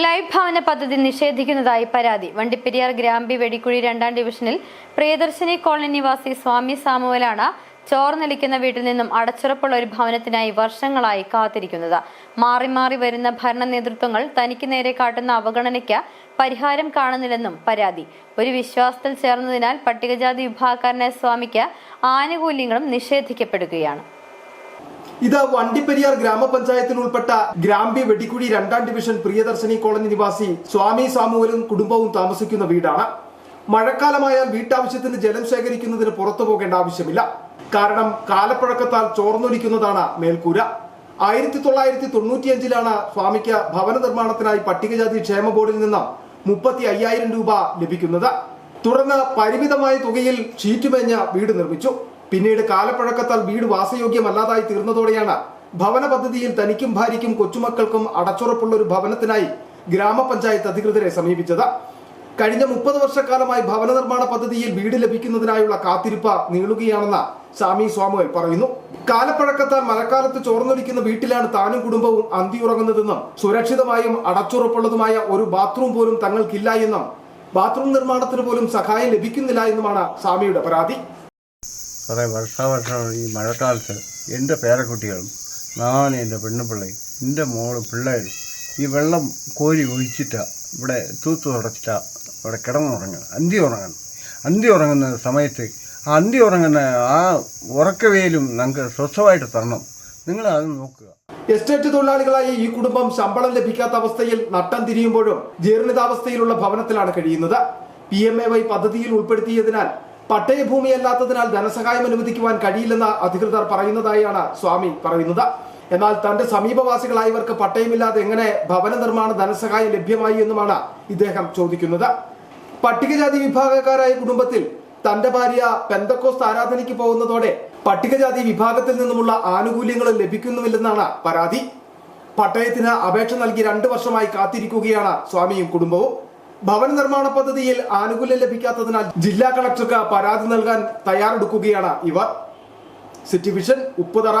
Life ഭവന പദ്ധതി നിഷേധിക്കുന്നതായി പരാതി. വണ്ടിപ്പെരിയാർ ഗ്രാമ്പി വെടിക്കുഴി രണ്ടാം ഡിവിഷനിൽ പ്രിയദർശിനി കോളനി നിവാസി സ്വാമി സാമുവലാണ് ചോർന്നൊലിക്കുന്ന വീട്ടിൽ നിന്നും അടച്ചുറപ്പുള്ള ഒരു ഭവനത്തിനായി വർഷങ്ങളായി കാത്തിരിക്കുന്നത്. മാറി മാറി വരുന്ന ഭരണ നേതൃത്വങ്ങൾ തനിക്ക് നേരെ കാട്ടുന്ന അവഗണനയ്ക്ക് പരിഹാരം കാണുന്നില്ലെന്നും പരാതി. ഒരു വിശ്വാസത്തിൽ ചേർന്നതിനാൽ പട്ടികജാതി വിഭാഗക്കാരനായ സ്വാമിക്ക് ആനുകൂല്യങ്ങളും നിഷേധിക്കപ്പെടുകയാണ്. ഇത് വണ്ടിപ്പെരിയാർ ഗ്രാമപഞ്ചായത്തിൽ ഉൾപ്പെട്ട ഗ്രാമ്പി വെടിക്കുഴി രണ്ടാം ഡിവിഷൻ പ്രിയദർശിനി കോളനി നിവാസി സ്വാമി സാമുവലും കുടുംബവും താമസിക്കുന്ന വീടാണ്. മഴക്കാലമായാൽ വീട്ടാവശ്യത്തിന് ജലം ശേഖരിക്കുന്നതിന് പുറത്തു പോകേണ്ട ആവശ്യമില്ല. കാരണം കാലപ്പഴക്കത്താൽ ചോർന്നൊലിക്കുന്നതാണ് മേൽക്കൂര. ആയിരത്തി തൊള്ളായിരത്തി തൊണ്ണൂറ്റിയഞ്ചിലാണ് സ്വാമിക്ക് ഭവന നിർമ്മാണത്തിനായി പട്ടികജാതി ക്ഷേമ ബോർഡിൽ നിന്ന് മുപ്പത്തി അയ്യായിരം രൂപ ലഭിക്കുന്നത്. തുടർന്ന് പരിമിതമായ തുകയിൽ ഷീറ്റുമേഞ്ഞ വീട് നിർമ്മിച്ചു. പിന്നീട് കാലപ്പഴക്കത്താൽ വീട് വാസയോഗ്യമല്ലാതായി തീർന്നതോടെയാണ് ഭവന പദ്ധതിയിൽ തനിക്കും ഭാര്യയ്ക്കും കൊച്ചുമക്കൾക്കും അടച്ചുറപ്പുള്ള ഒരു ഭവനത്തിനായി ഗ്രാമപഞ്ചായത്ത് അധികൃതരെ സമീപിച്ചത്. കഴിഞ്ഞ മുപ്പത് വർഷക്കാലമായി ഭവന നിർമ്മാണ പദ്ധതിയിൽ വീട് ലഭിക്കുന്നതിനായുള്ള കാത്തിരിപ്പ് നീളുകയാണെന്ന് സാമി സ്വാമുവൽ പറയുന്നു. കാലപ്പഴക്കത്താൽ മഴക്കാലത്ത് ചോർന്നൊലിക്കുന്ന വീട്ടിലാണ് താനും കുടുംബവും അന്തിയുറങ്ങുന്നതെന്നും സുരക്ഷിതമായും അടച്ചുറപ്പുള്ളതുമായ ഒരു ബാത്റൂം പോലും തങ്ങൾക്കില്ല എന്നും ബാത്റൂം നിർമ്മാണത്തിന് പോലും സഹായം ലഭിക്കുന്നില്ല എന്നുമാണ് സ്വാമിയുടെ പരാതി. കുറേ വർഷാവർഷം ഈ മഴക്കാലത്ത് എന്റെ പേരക്കുട്ടികളും നാണി എന്റെ പെണ്ണുപിള്ളയും എന്റെ മോളും പിള്ളേരും ഈ വെള്ളം കോരി ഒഴിച്ചിട്ടാ ഇവിടെ തൂത്തു തുടച്ചിട്ടാ ഇവിടെ കിടന്നുറങ്ങുക അന്തി ഉറങ്ങണം. അന്തി ഉറങ്ങുന്ന സമയത്ത് ആ അന്തി ഉറങ്ങുന്ന ആ ഉറക്കവേലും നമുക്ക് സ്വസ്ഥമായിട്ട് തരണം. നിങ്ങൾ അത് നോക്കുക. എസ്റ്റേറ്റ് തൊഴിലാളികളായ ഈ കുടുംബം ശമ്പളം ലഭിക്കാത്ത അവസ്ഥയിൽ നട്ടം തിരിയുമ്പോഴും ജീർണിതാവസ്ഥയിലുള്ള ഭവനത്തിലാണ് കഴിയുന്നത്. പി എം എ വൈ പദ്ധതിയിൽ ഉൾപ്പെടുത്തിയതിനാൽ പട്ടയഭൂമിയല്ലാത്തതിനാൽ ധനസഹായം അനുവദിക്കുവാൻ കഴിയില്ലെന്ന് അധികൃതർ പറയുന്നതായാണ് സ്വാമി പറയുന്നത്. എന്നാൽ തന്റെ സമീപവാസികളായവർക്ക് പട്ടയമില്ലാതെ എങ്ങനെ ഭവന നിർമ്മാണ ധനസഹായം ലഭ്യമായി എന്നുമാണ് ഇദ്ദേഹം ചോദിക്കുന്നത്. പട്ടികജാതി വിഭാഗക്കാരായ കുടുംബത്തിൽ തന്റെ ഭാര്യ പെന്തക്കോസ് ആരാധനയ്ക്ക് പോകുന്നതോടെ പട്ടികജാതി വിഭാഗത്തിൽ നിന്നുമുള്ള ആനുകൂല്യങ്ങൾ ലഭിക്കുന്നുമില്ലെന്നാണ് പരാതി. പട്ടയത്തിന് അപേക്ഷ നൽകി രണ്ടു വർഷമായി കാത്തിരിക്കുകയാണ് സ്വാമിയും കുടുംബവും. ഭവന നിർമ്മാണ പദ്ധതിയിൽ ആനുകൂല്യം ലഭിക്കാത്തതിനാൽ ജില്ലാ കളക്ടർക്ക് പരാതി നൽകാൻ തയ്യാറെടുക്കുകയാണ് ഇവർ. City vision Upputhara.